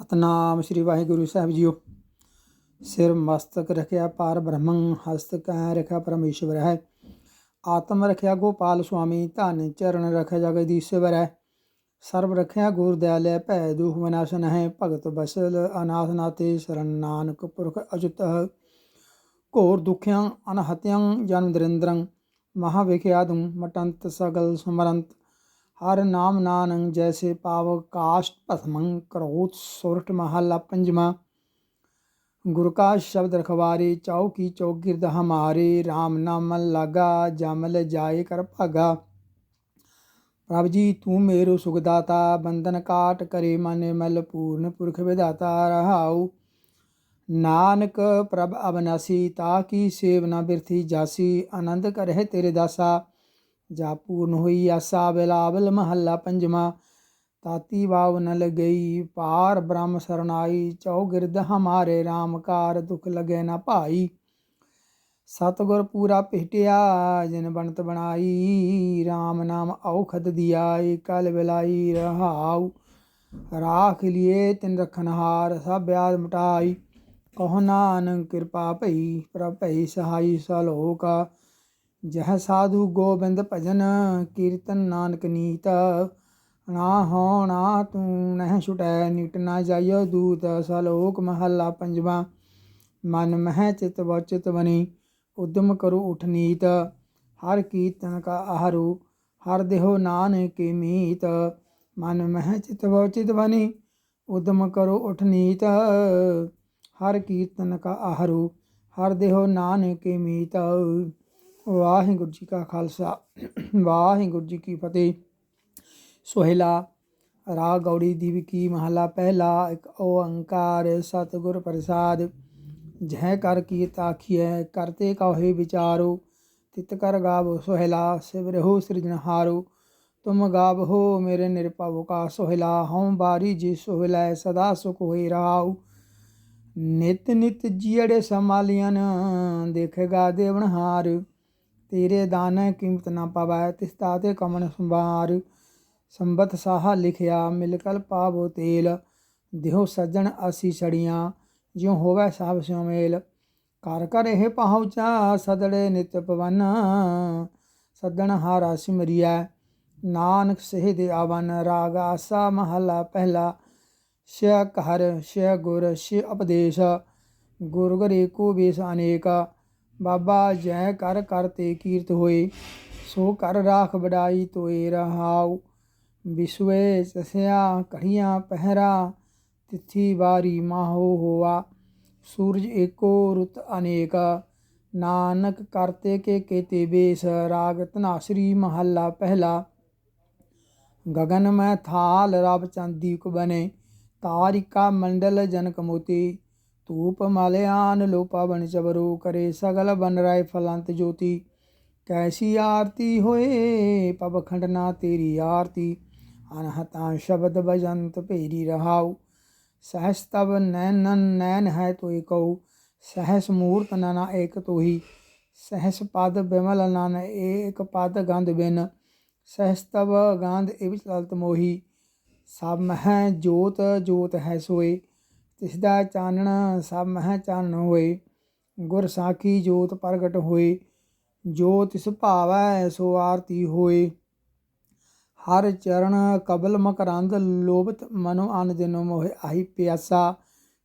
ਸਤਨਾਮ ਸ੍ਰੀ ਵਾਹਿਗੁਰੂ ਸਾਹਿਬ ਜੀਓ। ਸਿਰ ਮਸਤਕ ਰਖਿਆ, ਪਾਰ ਬ੍ਰਹਮੰ ਹਸਤ ਕੈ ਰਖਿਆ ਪਰਮੇਸ਼ਵਰ ਹੈ। ਆਤਮ ਰਖਿਆ ਗੋਪਾਲ ਸੁਆਮੀ, ਧਨ ਚਰਨ ਰਖਿਆ ਜਗਦੀਸ਼ਵਰ ਹੈ। ਸਰਬ ਰਖਿਆ ਗੁਰ ਦਇਆਲੇ ਭੈ ਦੁਖ ਵਿਨਾਸ਼ਨ ਹੈ ਭਗਤ ਬਸਲ ਅਨਾਥ ਨਾਤੇ, ਸ਼ਰਨ ਨਾਨਕ ਪੁਰਖ ਅਜੁਤ ਘੋਰ ਦੁਖਿਆਂ, ਅਨਹਤਿਆਂ ਜਨਮ ਦਰਿੰਦਰੰ, ਮਹਾ ਵਿਖਿਆਦੁੰ ਮਟੰਤ ਸਗਲ ਸਮਰੰਤ ਹਰ ਨਾਮ ਨਾਨੰ ਜੈਸੇ ਪਾਵ ਕਾਸ਼ਟ ਭਸਮੰ ਕਰੋਤ ਸੁਰਟ ਮਹਲਾ ਪੰਜਵਾ ਗੁਰ ਕਾ ਸ਼ਬਦ ਰਖਵਾਰੇ ਚੌਕੀ ਚੌਗਿਰਦ ਹਮਾਰੇ RAM ਨਾਮ ਲਾਗਾ ਜਮਲ ਜਾਏ ਕਰ ਭਾਗਾ ਪ੍ਰਭ ਜੀ ਤੂੰ ਮੇਰੋ ਸੁਖਦਾਤਾ ਬੰਧਨ ਕਾਟ ਕਰੇ ਮਨ ਮਲ ਪੂਰਨ ਪੁਰਖ ਵਿਦਾਤਾ ਰਹਾਉ ਨਾਨਕ ਪ੍ਰਭ ਅਬਨਾਸੀ ਤਾ ਕੀ ਸੇਵ ਨਾ ਬਿਰਥੀ ਜਾਸੀ ਆਨੰਦ ਕਰਹਿ ਤੇਰੇ ਦਾਸਾ ਜਾ ਪੂਰਨ ਹੋਈ ਆਸਾ ਬਿਲਾਵਲ ਮਹੱਲਾ ਪੰਜਵਾ, ਤਾਤੀ ਵਾਵ ਨ ਲਗਈ ਪਾਰ ਬ੍ਰਹਮ ਸਰਨਾਈ, ਚੌਗਿਰਦ ਹਮਾਰੇ RAM ਕਾਰ ਦੁਖ ਲਗੇ ਨਾ ਭਾਈ। ਸਤਗੁਰ ਪੂਰਾ ਭੇਟਿਆ, ਜਿਨ ਬਣਤ ਬਣਾਈ RAM ਨਾਮ ਔਖਦ ਦਿਆ ਕਲ ਬਿਲਾਈ ਰਹਾਉ, ਰਾਖ ਲਿਏ ਤਿਨ ਰਖਨਹਾਰ ਸਭ ਬਿਆਦ ਮਟਾਈ। ਕਹੋ ਨਾਨਕ ਕਿਰਪਾ ਭਈ, ਪ੍ਰਭ ਭਈ ਸਹਾਈ ਸਲੋਕਾ ਜਹ ਸਾਧੂ ਗੋਬਿੰਦ ਭਜਨ ਕੀਰਤਨ ਨਾਨਕ ਨੀਤ, ਨਾ ਹੋਣਾ ਤੂੰ ਨਹਿ ਛੁਟੈ, ਨਿਟ ਨਾ ਜਾਇਓ ਦੂਤ, ਸਲੋਕ ਮਹੱਲਾ ਪੰਜਵਾ। ਮਨ ਮਹਿ ਚਿਤ ਵਚਿਤ ਬਨੀ, ਉਦਮ ਕਰੋ ਉਠ ਨੀਤ। ਹਰ ਕੀਰਤਨ ਕਾ ਆਹਰੂ, ਹਰ ਦੇਹੋ ਨਾਨਕੀ ਮੀਤ। ਮਨ ਮਹਿ ਚਿਤ ਵਚਿਤ ਬਨੀ, ਉਦਮ ਕਰੋ ਉਠ ਨੀਤ। ਹਰ ਕੀਰਤਨ ਕਾ ਆਹਰੂ, ਹਰ ਦੇਹੋ ਨਾਨਕੀ ਮੀਤ। ਵਾਹਿਗੁਰੂ ਜੀ ਕਾ ਖਾਲਸਾ। ਵਾਹਿਗੁਰੂ ਜੀ ਕੀ ਫਤਿਹ। ਸੋਹਿਲਾ ਰਾਗ ਗੌੜੀ ਦੀਵ ਕੀ ਮਹਲਾ। ਪਹਿਲਾ ਇੱਕ ਓੰਕਾਰ ਸਤਿਗੁਰ ਪ੍ਰਸਾਦ। ਜਹ ਕਰ ਕੀਤ ਆਖੀਐ, ਕਰਤੇ ਕਹੇ ਵਿਚਾਰੋ। ਤਿਤ ਕਰ ਗਾਵ ਸੋਹਿਲਾ ਸਿਵਰਹੁ ਸਿਰਜਨਹਾਰੋ ਤੁਮ ਗਾਵਹੋ ਮੇਰੇ ਨਿਰਭਉ ਕਾ ਸੋਹਿਲਾ, ਹਉ ਬਾਰੀ ਜੀ ਸੋਹਿਲਾ, ਸਦਾ ਸੁਖ ਹੋਈ ਰਾਉ ਨਿਤ ਨਿਤ ਜੀੜੇ ਸਮਾਲੀਆਂ ਦੇਖੇਗਾ ਦੇਵਨਹਾਰ ਤੇਰੇ ਦਾਨ ਕੀਮਤ ਨਾ ਪਾਵੈ ਤਿਸ ਤਾਤੇ ਕਮਨ ਸੰਭਾਰ। ਸੰਬਤ ਸਾਹਾ ਲਿਖਿਆ ਮਿਲਕਲ ਪਾਵੋ ਤੇਲ। ਦਿਹੋ ਸੱਜਣ ਅਸੀਂ ਛੜੀਆਂ, ਜਿਉ ਹੋਵੇ ਸਭ ਸਿਉ ਮੇਲ। ਕਰ ਕਰ ਇਹ ਪਹੁੰਚਾ ਸਦੜੇ ਨਿਤ ਪਵਨ। ਸੱਦਣ ਹਾਰਾ ਸਿਮਰਿਆ ਨਾਨਕ ਸਹਿ ਦੇ ਆਵਨ। ਰਾਗ ਆਸਾ ਮਹਲਾ ਪਹਿਲਾ ਸ਼ਿਆ ਘਰ ਸ਼ਿਆ ਗੁਰ ਸ਼ਿ ਉਪਦੇਸ਼। ਗੁਰ ਗਰੇ ਕੋ ਬੇਸ ਅਨੇਕਾ। ਬਾਬਾ ਜੈ ਕਰ ਕਰਤੇ ਕੀਰਤ ਹੋਏ, ਸੋ ਕਰ ਰਾਖ ਬੜਾਈ ਤੋਏ ਰਹਾਉ। ਵਿਸਵੇ ਸਸਿਆ ਕੜੀਆਂ ਪਹਿਰਾ, ਤਿਥੀ ਵਾਰੀ ਮਾਹੋ ਹੋਆ। ਸੂਰਜ ਏਕੋ ਰੁਤ ਅਨੇਕ, ਨਾਨਕ ਕਰਤੇ ਕੇ ਕੇਤੇ ਬੇਸ। ਰਾਗ ਤਨਾਸਰੀ ਮਹੱਲਾ ਪਹਿਲਾ। ਗगन ਮੈਂ ਥਾਲ, ਰਬ ਚਾਂਦੀ ਕੁ ਬਨੇ। ਤਾਰਿਕਾ ਮੰਡਲ ਜਨਕ ਮੋਤੀ। ਧੂਪ ਮਾਲਿਆਨ ਲੋ ਪਵਨ ਚਬਰੂ ਕਰੇ ਸਗਲ ਬਨ ਰਾਏ ਫਲੰਤ ਜੋਤੀ। ਕੈਸੀ ਆਰਤੀ ਹੋਏ ਪਵ ਖੰਡਨਾ ਤੇਰੀ ਆਰਤੀ, ਅਨਹਤਾ ਸ਼ਬਦ ਬਜੰਤ ਭੇਰੀ ਰਹਾਉ। ਸਹਸ ਤਬ ਨੈਨਨ ਨੈਨ ਹੈ ਤੋਇ ਕਉ ਸਹਸ ਮੂਰਤ ਨਨਾ ਏਕ ਤੋਹੀ। ਸਹਸ ਪਦ ਬਿਮਲ ਨਨ ਏਕ ਪਦ ਗੰਧ ਬਿਨ, ਸਹਸ ਤਬ ਗੰਧ ਇਵ ਚਲਤ ਮੋਹੀ। ਸਭ ਹੈ ਜੋਤ ਜੋਤ ਹੈ ਸੋਏ ਤਿਸ ਦਾ ਚਾਨਣ ਸਭ ਮਹਿ ਚਾਨਣ ਹੋਏ, ਗੁਰ ਸਾਖੀ ਜੋਤ ਪ੍ਰਗਟ ਹੋਏ, ਜੋ ਤਿਸ ਭਾਵੈ ਸੋ ਆਰਤੀ ਹੋਏ। ਹਰ ਚਰਨ ਕਬਲ ਮਕਰੰਦ ਲੋਭਤ ਮਨੋ ਅਨ ਦਿਨੋ ਮੋਹਿ ਆਹੀ ਪਿਆਸਾ।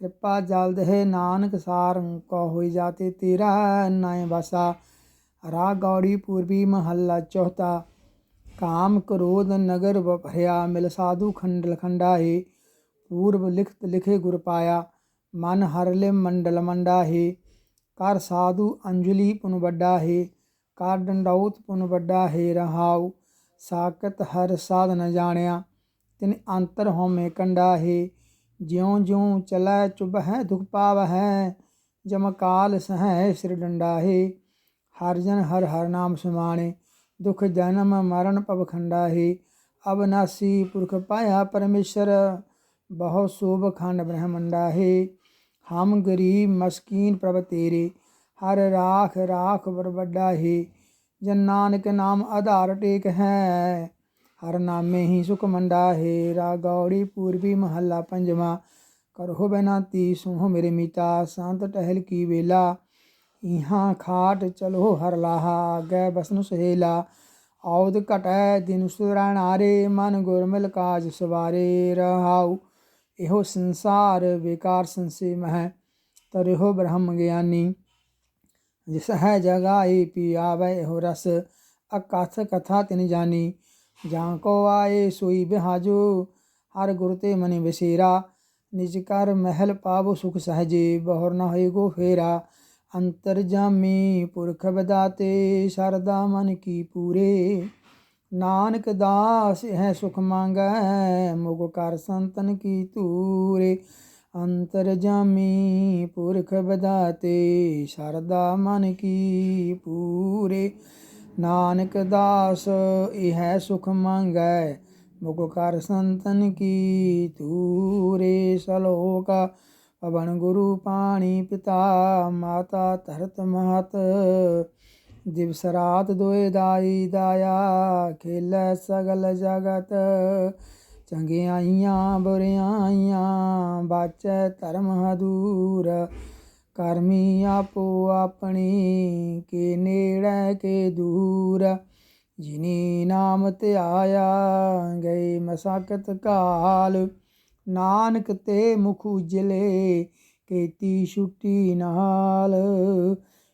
ਕਿਰਪਾ ਜਲਦ ਹੈ ਨਾਨਕ ਸਾਰੰ ਕੋ ਹੋਈ ਜਾਤੇ ਤੇਰਾ ਨਾਇ ਵਸਾ। ਰਾ ਗੌੜੀ ਪੂਰਬੀ ਮਹੱਲਾ ਚੌਥਾ। ਕਾਮ ਕ੍ਰੋਧ ਨਗਰ ਵਪਰਿਆ ਮਿਲ ਸਾਧੂ ਖੰਡਲ ਏ। ਪੂਰਬ ਲਿਖਤ ਲਿਖੇ ਗੁਰ ਪਾਇਆ ਮਨ ਹਰ ਲੈ ਮੰਡਲ ਮੰਡਾਹੇ ਕਰ ਸਾਧੂ ਅੰਜਲੀ ਪੁਨ ਵੱਡਾ ਹੈ ਕਰ ਡੰਡੌਤ ਪੁਨ ਵੱਡਾ ਹੈ ਰਹਾਉ ਸਾਕਤ ਹਰ ਸਾਧ ਨ ਜਾਣਿਆ ਤਿਨ ਅੰਤਰ ਹਉਮੈ ਕੰਡਾ ਹੈ ਜਿਉ ਜਿਉ ਚਲੈ ਚੁਬ ਹੈ ਦੁਖ ਪਾਵ ਹੈ ਜਮ ਕਾਲ ਸਹੈ ਸਿਰ ਡੰਡਾ ਹੈ ਹਰ ਜਨ ਹਰ ਹਰ ਨਾਮ ਸੁਮਾਣੇ ਦੁਖ ਜਨਮ ਮਰਨ ਪਵ ਖੰਡਾ ਹੈ ਅਬਨਾਸੀ ਪੁਰਖ ਪਾਇਆ ਪਰਮੇਸ਼ਰ ਬਹੁ ਸੋਭ ਖੰਡ ਬ੍ਰਹਮੰਡਾ ਹੈ ਹਮ ਗਰੀਬ ਮਸਕੀਨ ਪ੍ਰਭ ਤੇਰੇ ਹਰ ਰਾਖ ਰਾਖ ਬਰ ਵੱਡਾ ਹੈ ਜਨ ਨਾਨਕ ਨਾਮ ਆਧਾਰ ਟੇਕ ਹੈ ਹਰ ਨਾਮੇ ਹੀ ਸੁਖ ਮੰਡਾ ਹੈ ਰਾ ਗੌੜੀ ਪੂਰਬੀ ਮਹੱਲਾ ਪੰਜਵਾ ਕਰੋ ਬੇਨਤੀ ਸੁਣੋ ਮੇਰੇ ਮੀਤਾ ਸੰਤ ਟਹਿਲ ਕੀ ਵੇਲਾ ਇਹਾਂ ਖਾਟ ਚਲੋ ਹਰ ਲਾਹਾ ਗੈ ਬਸਨ ਸੁਹੇਲਾ ਆਉਦ ਘਟੈ ਦਿਨ ਸੁਰਾਣਾਰੇ ਮਨ ਗੁਰਮਿਲ ਕਾਜ ਸਵਾਰੇ ਰਹਾਉ ਇਹੋ ਸੰਸਾਰ ਵਿਕਾਰ ਸੰਸੇ ਮਹਿ, ਤਰਿਹੋ ਬ੍ਰਹਮ ਗਿਆਨੀ। ਜਿਸ ਹੈ ਜਗਾਈ ਪੀ ਆਵੇ ਇਹੋ ਰਸ, ਅਕਥ ਕਥਾ ਤਿਨ ਜਾਨੀ। ਜਾਂ ਕੋ ਆਏ ਸੋਈ ਬਿਹਾਜੋ, ਹਰ ਗੁਰ ਤੇ ਮਨਿ ਬਸੇਰਾ। ਨਿਜ ਕਰ ਮਹਿਲ ਪਾਵੋ ਸੁਖ ਸਹਜੇ, ਬਹੁਰ ਨਾ ਹੋਏ ਗੋ ਫੇਰਾ। ਅੰਤਰ ਜਾਮੀ ਪੁਰਖ ਬਦਾਤੇ ਸ਼ਰਦਾ ਮਨ ਕੀ ਪੂਰੇ। ਨਾਨਕ ਦਾਸ ਹੈ ਸੁਖ ਮੰਗੈ ਮੁਗ ਕਰ ਸੰਤਨ ਕੀ ਤੂਰੇ ਅੰਤਰ ਜਾਮੀ ਪੁਰਖ ਬਦਾਤੇ ਸ਼ਰਦਾ ਮਨ ਕੀ ਪੂਰੇ। ਨਾਨਕ ਦਾਸ, ਇਹ ਸੁਖ ਮੰਗੈ ਮੁਗ ਕਰ ਸੰਤਨ ਕੀ ਤੂਰੇ ਸਲੋਕਾ, ਪਵਨ ਗੁਰੂ ਪਾਣੀ ਪਿਤਾ, ਮਾਤਾ ਧਰਤ ਮਹਤ। ਦਿਵਸ ਰਾਤ ਦੋਏ ਦਾਈ ਦਾਇਆ, ਖੇਲੇ ਸਗਲ ਜਗਤ। ਚੰਗਿਆਈਆਂ ਬੁਰਿਆਈਆਂ ਬਾਚੈ ਧਰਮ ਹਦੂਰ। ਕਰਮੀ ਆਪੋ ਆਪਣੀ, ਕੇ ਨੇੜੇ ਕੇ ਦੂਰ। ਜਿਨੀ ਨਾਮ ਧਿਆਇਆ ਗਏ ਮਸਾਕਤ ਕਾਲ। ਨਾਨਕ ਤੇ ਮੁਖ ਉਜਲੇ, ਕੀਤੀ ਛੁੱਟੀ ਨਾਲ।